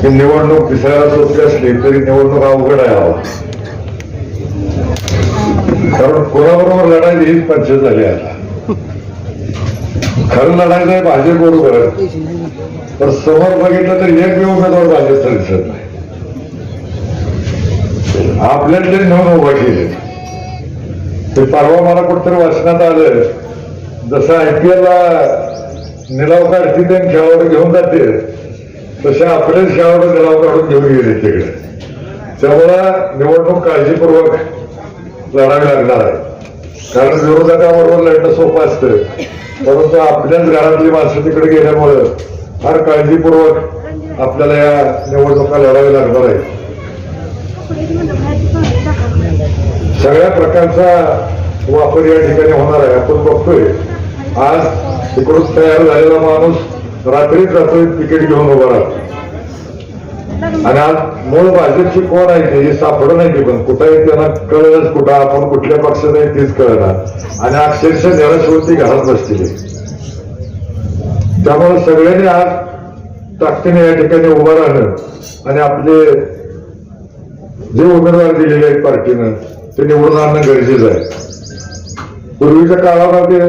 की निवडणूक दिसायला सोपी असली तरी निवडणूक अवघड आहे कारण कोणाबरोबर लढायची हीच पंचायत झाली आता. खरं लढायचं आहे भाजप बरोबर तर समोर बघितलं तर एक बी उमेदवार भाजपचा दिसत नाही. आपल्यातले नेऊन उभा केले. ते परवा मला कुठतरी वाचण्यात आलं. जसं आयपीएल ला निलाव काढतील ते खेळाडू घेऊन जाते. तसे आपलेच खेळाडू निलाव काढून घेऊन गेले तिकडे. त्यामुळं निवडणूक काळजीपूर्वक लढावी लागणार आहे. कारण विरोधकाबरोबर लढणं सोपं असतं. परंतु आपल्याच घरातली माणसं तिकडे गेल्यामुळं फार काळजीपूर्वक आपल्याला या निवडणुका लढावी लागणार आहे सगळ्या प्रकारचा वापर या ठिकाणी होणार आहे. आपण बघतोय. आज तिकडून तयार झालेला माणूस रात्रीच रात्री तिकीट घेऊन उभा राहतो. आणि आज मूळ भाजपची कोण आहे ते हे सापडं नाही ती पण कुठं आहे त्यांना कळलंच कुठं आपण कुठल्या पक्षात आहे तेच कळणार. आणि अक्षरशः निराशवरती घरात बसतील त्यामुळे सगळ्यांनी आज ताकदीने या ठिकाणी उभं राहणं आणि आपले जे उमेदवार दिलेले आहेत पार्टीनं ते निवडून आणणं गरजेचं आहे. पूर्वीच्या काळामध्ये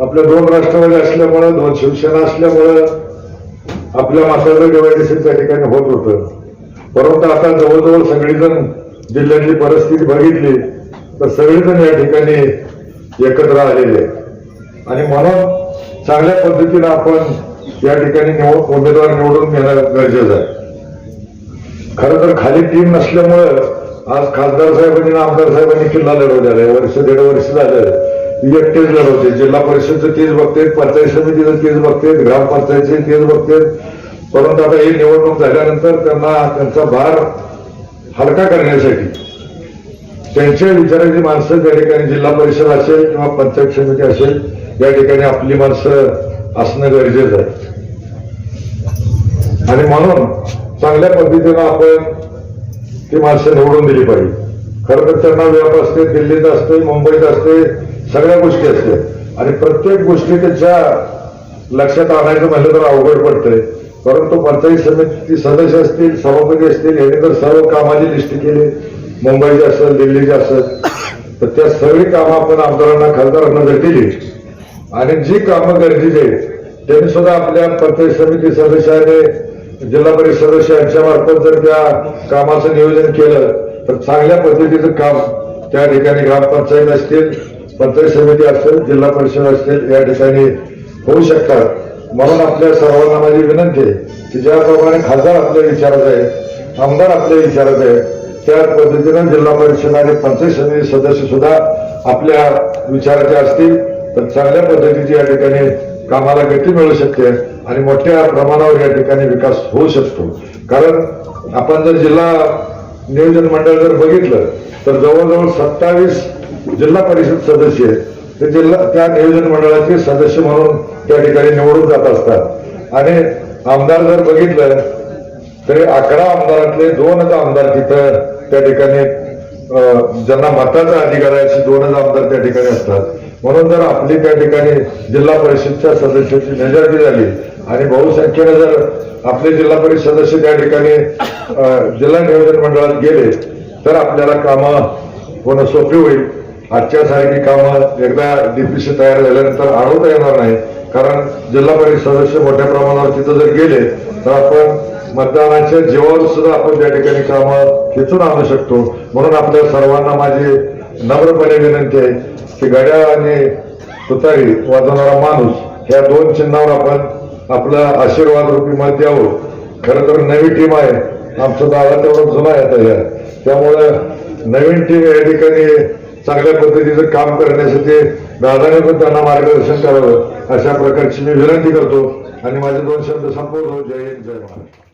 आपल्या दोन राष्ट्रवादी असल्यामुळं दोन शिवसेना असल्यामुळं आपल्या मासाचं डिवायडेशन त्या ठिकाणी होत होतं. परंतु आता जवळजवळ सगळीजण जिल्ह्यातली परिस्थिती बघितली तर सगळेजण या ठिकाणी एकत्र आलेले आणि म्हणून चांगल्या पद्धतीनं आपण या ठिकाणी निवड उमेदवार निवडून घेणं गरजेचं आहे. खरं तर खाली टीम नसल्यामुळं आज खासदार साहेबांनी आमदार साहेबांनी किल्ला लढवलेला आहे. वर्ष दीड वर्ष झालं. ती एकटेच लढवते जिल्हा परिषदचं तेच बघते पंचायत समितीचं तेच बघतेत ग्रामपंचायतचे तेच बघतेत परंतु आता ही निवडणूक झाल्यानंतर त्यांना त्यांचा भार हलका करण्यासाठी त्यांच्या विचाराची माणसं त्या ठिकाणी जिल्हा परिषद असेल किंवा पंचायत समिती असेल या ठिकाणी आपली माणसं असणं गरजेचं आहे. आणि म्हणून चांगल्या पद्धतीनं आपण ती माणसं निवडून दिली पाहिजे. खरं तर त्यांना व्याप असते दिल्लीत असते मुंबईत असते सगळ्या गोष्टी असतात आणि प्रत्येक गोष्टी त्याच्या लक्षात आणायचं म्हणलं तर अवघड पडतंय. परंतु पंचायत समिती सदस्य असतील सभापती असतील यांनी तर सर्व कामाची लिस्ट केली. मुंबईची असेल दिल्लीची असेल. तर त्या सगळी कामं आपण आमदारांना खासदारांना जर केली. आणि जी कामं गरजेची आहेत त्यांनी सुद्धा आपल्या पंचायत समिती सदस्याने जिल्हा परिषद सदस्य यांच्या मार्फत जर त्या कामाचं नियोजन केलं तर चांगल्या पद्धतीचं काम त्या ठिकाणी ग्रामपंचायत असतील पंचायत समिती असेल जिल्हा परिषद असतील या ठिकाणी होऊ शकतात. म्हणून आपल्या सर्वांना माझी विनंती आहे की ज्याप्रमाणे खासदार आपल्या विचारात आहे आमदार आपल्या विचारात आहे त्या पद्धतीनं जिल्हा परिषद आणि पंचायत समिती सदस्य सुद्धा आपल्या विचाराचे असतील तर चांगल्या पद्धतीची या ठिकाणी कामाला गती मिळू शकते आणि मोठ्या प्रमाणावर या ठिकाणी विकास होऊ शकतो. कारण आपण जर जिल्हा नियोजन मंडळ जर बघितलं तर जवळजवळ सत्तावीस जिल्हा परिषद सदस्य आहेत. ते जिल्हा त्या नियोजन मंडळाचे सदस्य म्हणून त्या ठिकाणी निवडून जात असतात. आणि आमदार जर बघितलं तरी अकरा आमदारातले दोनच आमदार तिथं त्या ठिकाणी ज्यांना मताचा अधिकार आहे असे दोनच आमदार त्या ठिकाणी असतात. म्हणून जर आपली त्या ठिकाणी जिल्हा परिषदच्या सदस्याची मेजॉरिटी झाली आणि बहुसंख्येने जर आपले जिल्हा परिषद सदस्य त्या ठिकाणी जिल्हा नियोजन मंडळात गेले तर आपल्याला कामं होणं सोपी होईल. आजच्या सारखी कामं एकदा डीपीसी तयार झाल्यानंतर अडवता येणार नाही. कारण जिल्हा परिषद सदस्य मोठ्या प्रमाणावर तिथं जर गेले तर आपण मतदानाच्या जीवावर सुद्धा आपण त्या ठिकाणी कामं खेचून आणू शकतो. म्हणून आपल्या सर्वांना माझी नम्रपणे विनंती आहे की गड्या आणि तुतारी वाजवणारा माणूस या दोन चिन्हावर आपण आपला आशीर्वाद रूपी मत द्यावं. खरं तर नवी टीम आहे. आमचं दादा तेवढं जुना आहे या त्यामुळं नवीन टीम या ठिकाणी चांगल्या पद्धतीचं काम करण्यासाठी दादाने पण त्यांना मार्गदर्शन करावं. अशा प्रकारची मी विनंती करतो. आणि माझे दोन शब्द संपवतो. जय हिंद जय महाराष्ट्र.